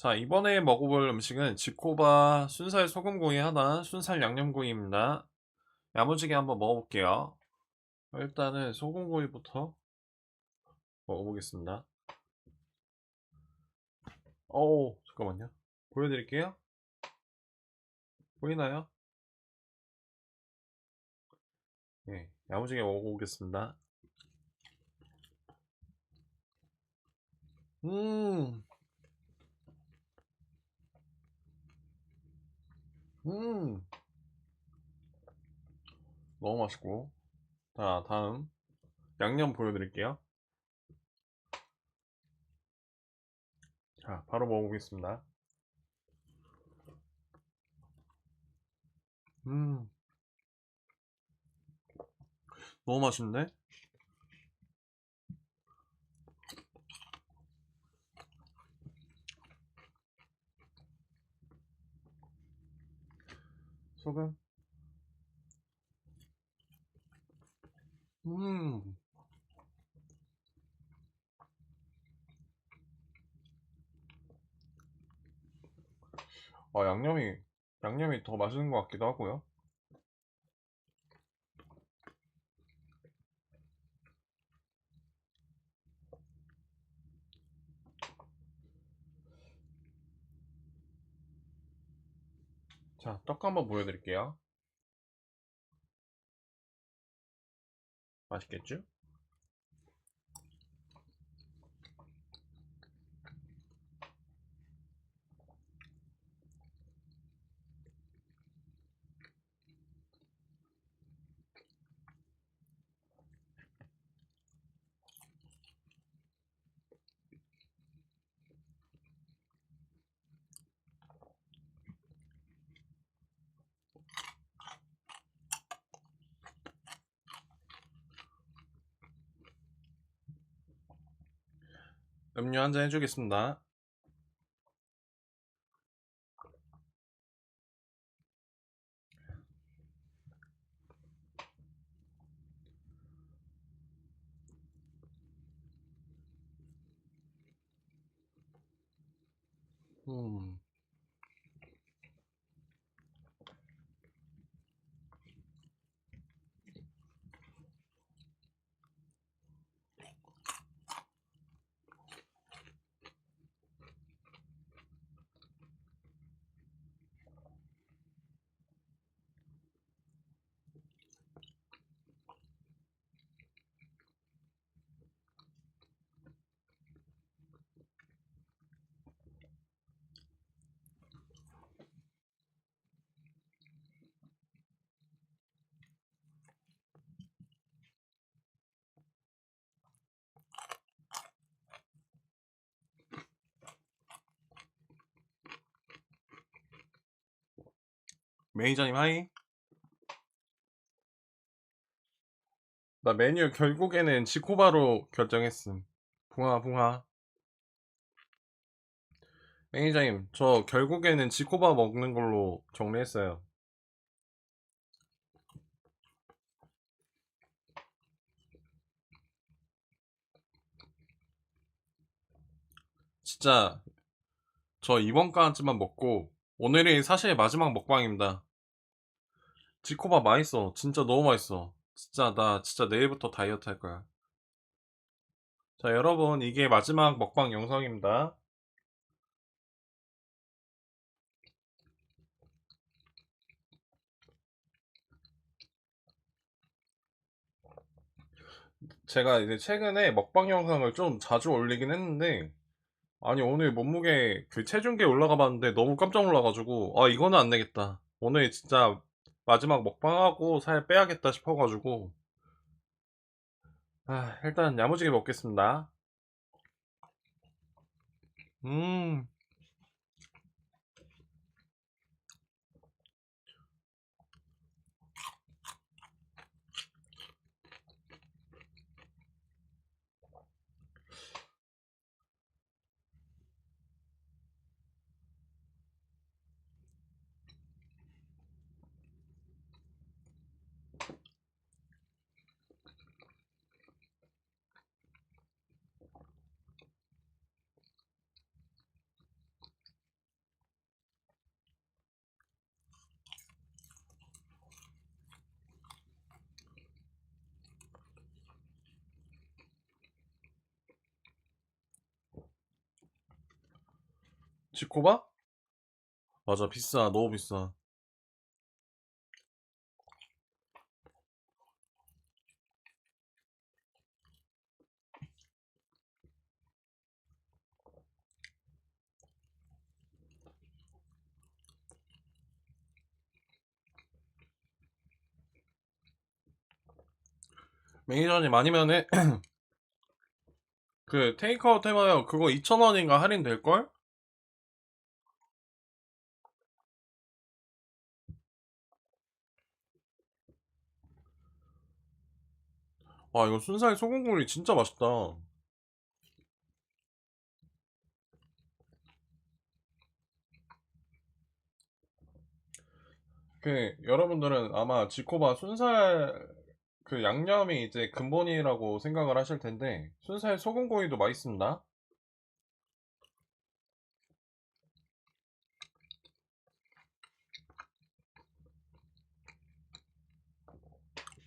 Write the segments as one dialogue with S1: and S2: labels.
S1: 자, 이번에 먹어볼 음식은 지코바 순살 소금구이 하나, 순살 양념구이입니다. 야무지게 한번 먹어볼게요. 일단은 소금구이부터 먹어보겠습니다. 어우, 잠깐만요. 보여드릴게요. 보이나요? 네, 야무지게 먹어보겠습니다. 음, 음, 너무 맛있고. 자, 다음 양념 보여드릴게요. 자, 바로 먹어보겠습니다. 음, 너무 맛있는데? 소금? 음, 아, 양념이, 양념이 더 맛있는 것 같기도 하고요. 자, 떡 한번 보여드릴게요. 맛있겠죠? 음료 한 잔 해주겠습니다. 매니저님 하이. 나 메뉴 결국에는 지코바로 결정했음. 붕아, 붕아. 매니저님, 저 결국에는 지코바 먹는 걸로 정리했어요. 진짜, 저 이번 까지만 먹고, 오늘이 사실 마지막 먹방입니다. 지코바 맛있어. 진짜 너무 맛있어. 진짜, 나 진짜 내일부터 다이어트 할 거야. 자, 여러분, 이게 마지막 먹방 영상입니다. 제가 이제 최근에 먹방 영상을 좀 자주 올리긴 했는데, 아니, 오늘 몸무게 그 체중계 올라가 봤는데 너무 깜짝 놀라가지고, 아, 이거는 안 되겠다. 오늘 진짜 마지막 먹방하고 살 빼야겠다 싶어가지고, 아, 일단 야무지게 먹겠습니다. 음, 지코바? 맞아, 비싸. 너무 비싸. 매니저님 아니면은 그 테이크아웃 해봐요. 그거 2,000원인가 할인 될걸? 와 이거 순살 소금구이 진짜 맛있다. 그 여러분들은 아마 지코바 순살 그 양념이 이제 근본이라고 생각을 하실 텐데 순살 소금구이도 맛있습니다.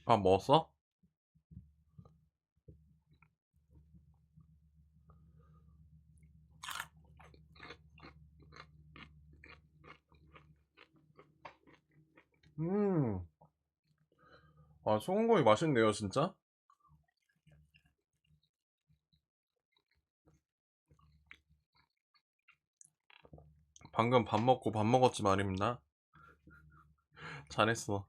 S1: 밥 먹었어? 음, 아 소금구이 맛있네요 진짜. 방금 밥 먹고 밥 먹었지 말입니다. 잘했어.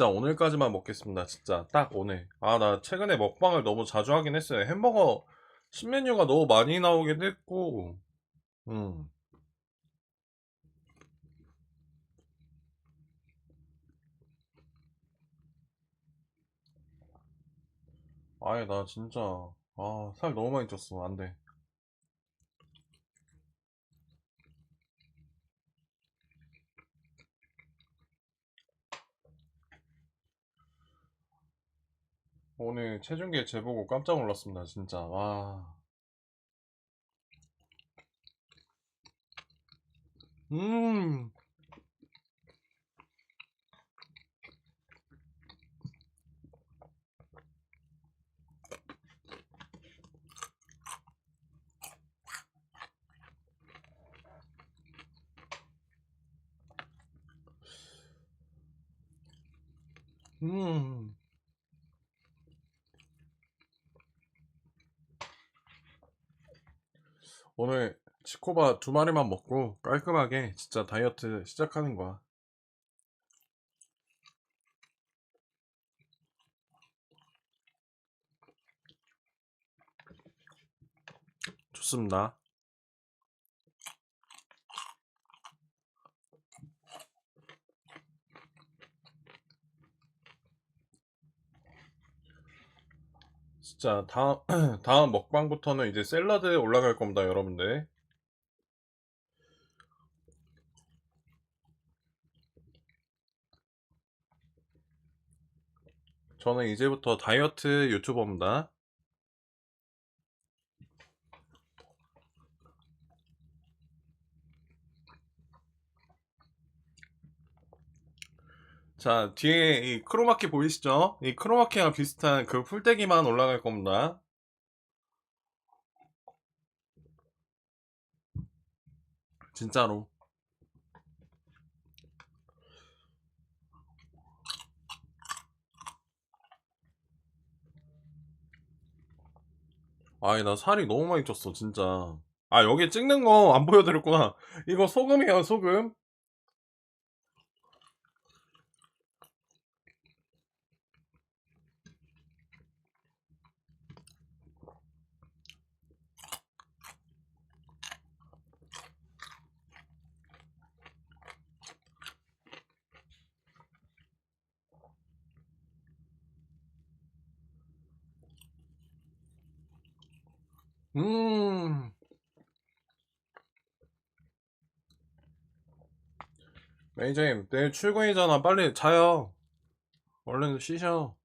S1: 진짜 오늘까지만 먹겠습니다. 진짜 딱 오늘. 아, 나 최근에 먹방을 너무 자주 하긴 했어요. 햄버거 신메뉴가 너무 많이 나오긴 했고, 음. 아예 나 진짜, 아, 살 너무 많이 쪘어. 안 돼. 오늘 체중계 재보고 깜짝 놀랐습니다. 진짜. 와. 음. 음. 오늘 치코바 두 마리만 먹고 깔끔하게 진짜 다이어트 시작하는 거야. 좋습니다. 진짜 다음 다음 먹방부터는 이제 샐러드에 올라갈 겁니다, 여러분들. 저는 이제부터 다이어트 유튜버입니다. 자, 뒤에 이 크로마키 보이시죠? 이 크로마키랑 비슷한 그 풀떼기만 올라갈 겁니다. 진짜로. 아니, 나 살이 너무 많이 쪘어, 진짜. 아, 여기 찍는 거 안 보여드렸구나. 이거 소금이에요, 소금. 음. 매니저님, 내일 출근이잖아. 빨리 자요. 얼른 쉬셔.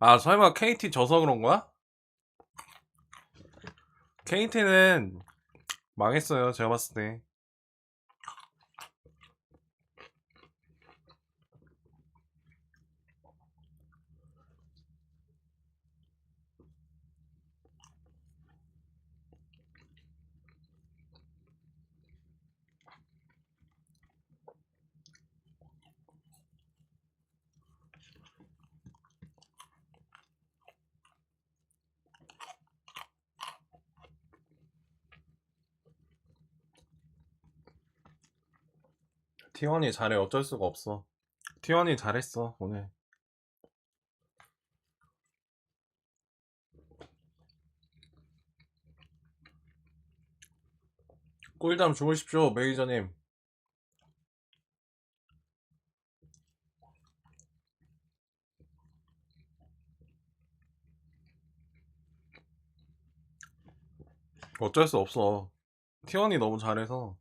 S1: 아, 설마 KT 져서 그런 거야? KT는 망했어요. 제가 봤을 때. T1이 잘해. 어쩔 수가 없어. T1이 잘했어, 오늘. 꿀잠 주무십시오, 매니저님. 어쩔 수 없어. T1이 너무 잘해서.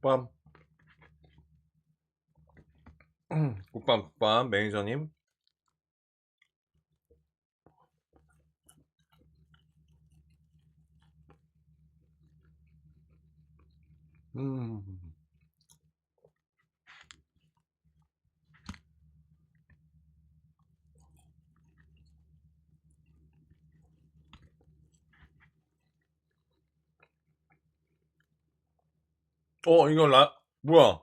S1: 국밤. 국밤, 국밤, 매니저님. 음. 어, 이거 라, 뭐야.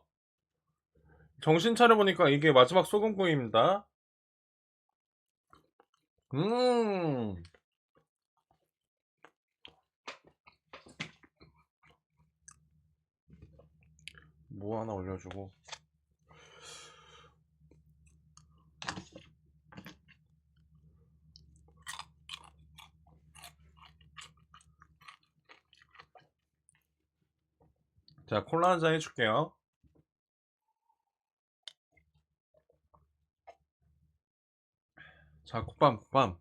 S1: 정신 차려보니까 이게 마지막 소금구이입니다. 음. 뭐 하나 올려주고. 자, 콜라 한 잔 해줄게요. 자, 국밤, 국밤.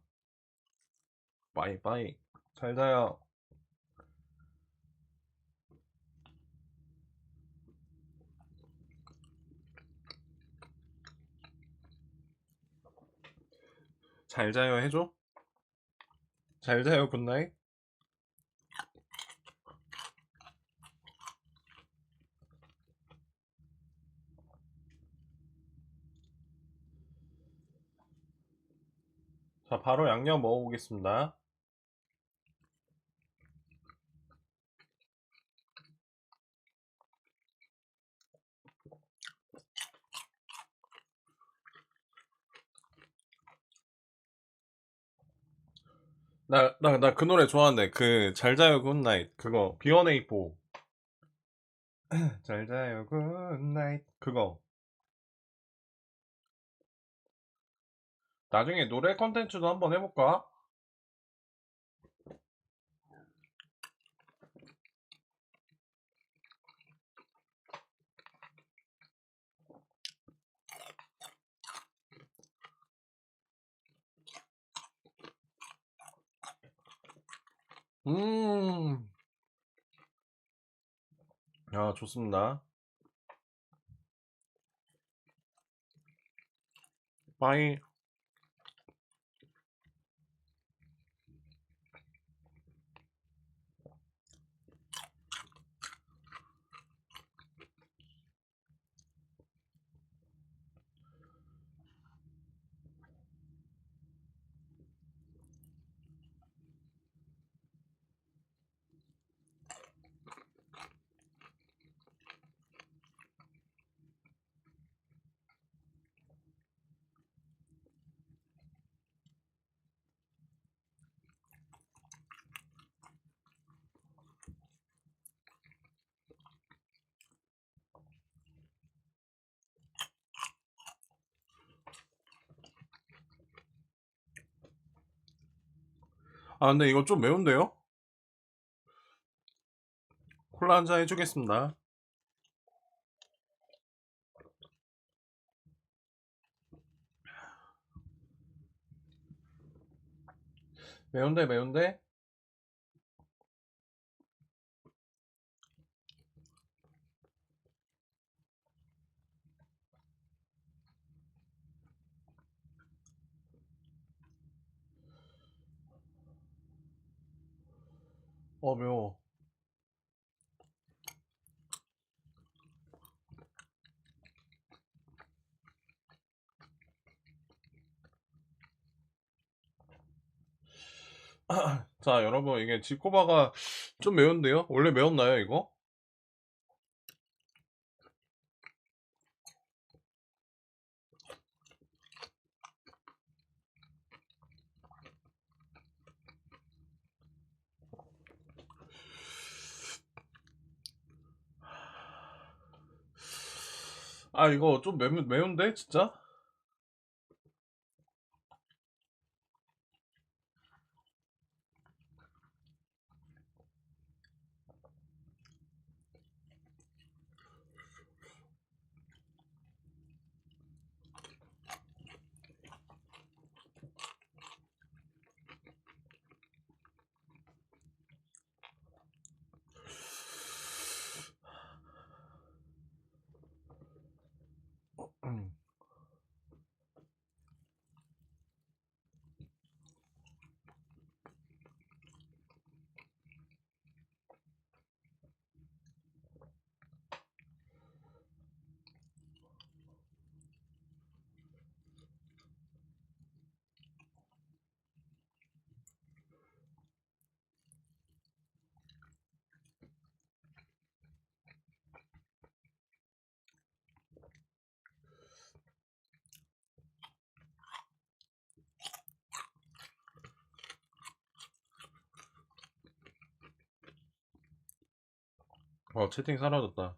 S1: 빠이, 빠이. 잘 자요. 잘 자요 해줘? 잘 자요, 굿나잇? 바로 양념 먹어보겠습니다. 나, 나, 나 그 노래 좋아하는데, 그, 잘 자요, 굿나잇. 그거, B1A4. 잘 자요, 굿나잇. 그거. 나중에 노래 컨텐츠도 한번 해볼까? 음. 야, 좋습니다. 빠이. 아, 근데 이거 좀 매운데요? 콜라 한 잔 해주겠습니다. 매운데, 매운데? 어, 매워. 자, 여러분, 이게 지코바가 좀 매운데요? 원래 매웠나요, 이거? 아, 이거 좀 매, 매운데, 진짜? 어, 채팅 사라졌다.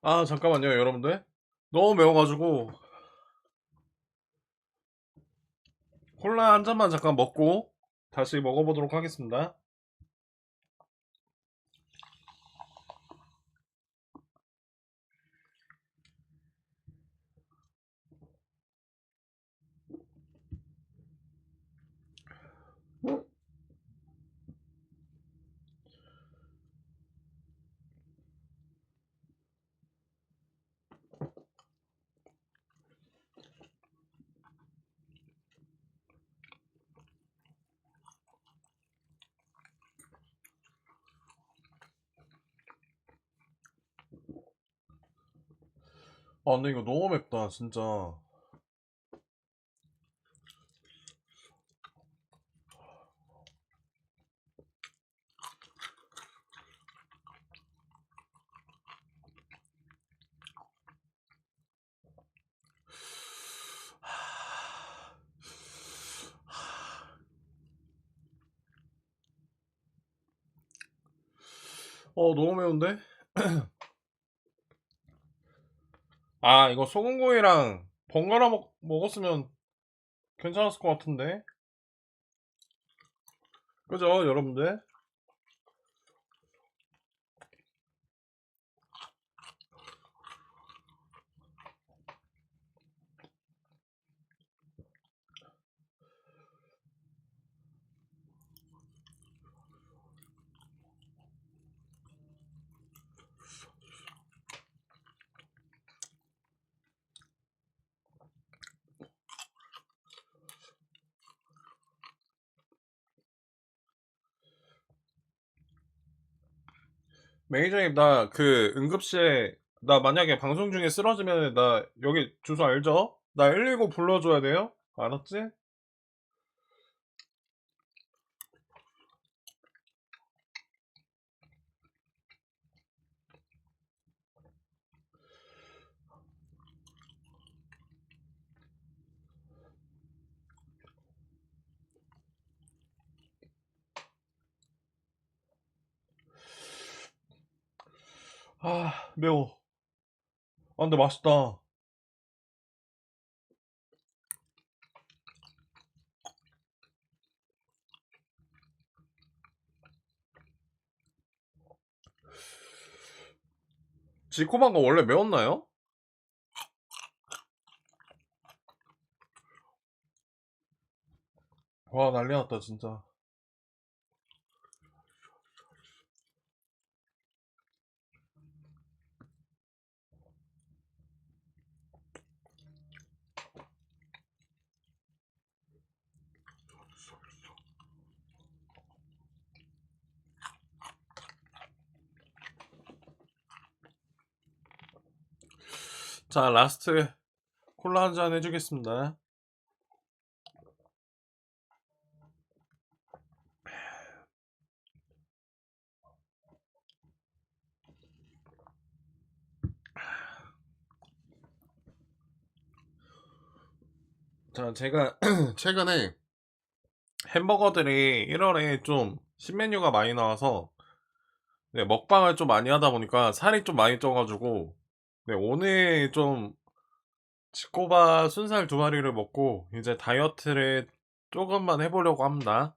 S1: 아, 잠깐만요, 여러분들. 너무 매워가지고, 콜라 한 잔만 잠깐 먹고, 다시 먹어보도록 하겠습니다. 아, 근데 이거 너무 맵다, 진짜. 어, 너무 매운데? 아, 이거 소금구이랑 번갈아 먹, 먹었으면 괜찮았을 것 같은데? 그죠, 여러분들? 매니저님, 나 그 응급실에, 나 만약에 방송 중에 쓰러지면 나 여기 주소 알죠? 나 119 불러줘야 돼요? 알았지? 아, 매워. 아, 근데 맛있다. 지코방가 원래 매웠나요? 와, 난리 났다, 진짜. 자, 라스트 콜라 한 잔 해주겠습니다. 자, 제가 최근에 햄버거들이 1월에 좀 신메뉴가 많이 나와서 네, 먹방을 좀 많이 하다 보니까 살이 좀 많이 쪄가지고 네, 오늘 좀 지코바 순살 두 마리를 먹고 이제 다이어트를 조금만 해보려고 합니다.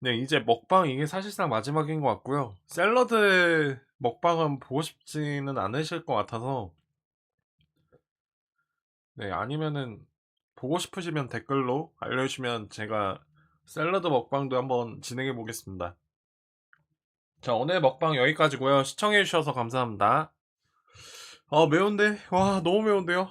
S1: 네, 이제 먹방 이게 사실상 마지막인 것 같고요. 샐러드 먹방은 보고 싶지는 않으실 것 같아서 네, 아니면은 보고 싶으시면 댓글로 알려주시면 제가 샐러드 먹방도 한번 진행해 보겠습니다. 자, 오늘 먹방 여기까지고요. 시청해 주셔서 감사합니다. 아, 매운데? 와, 너무 매운데요?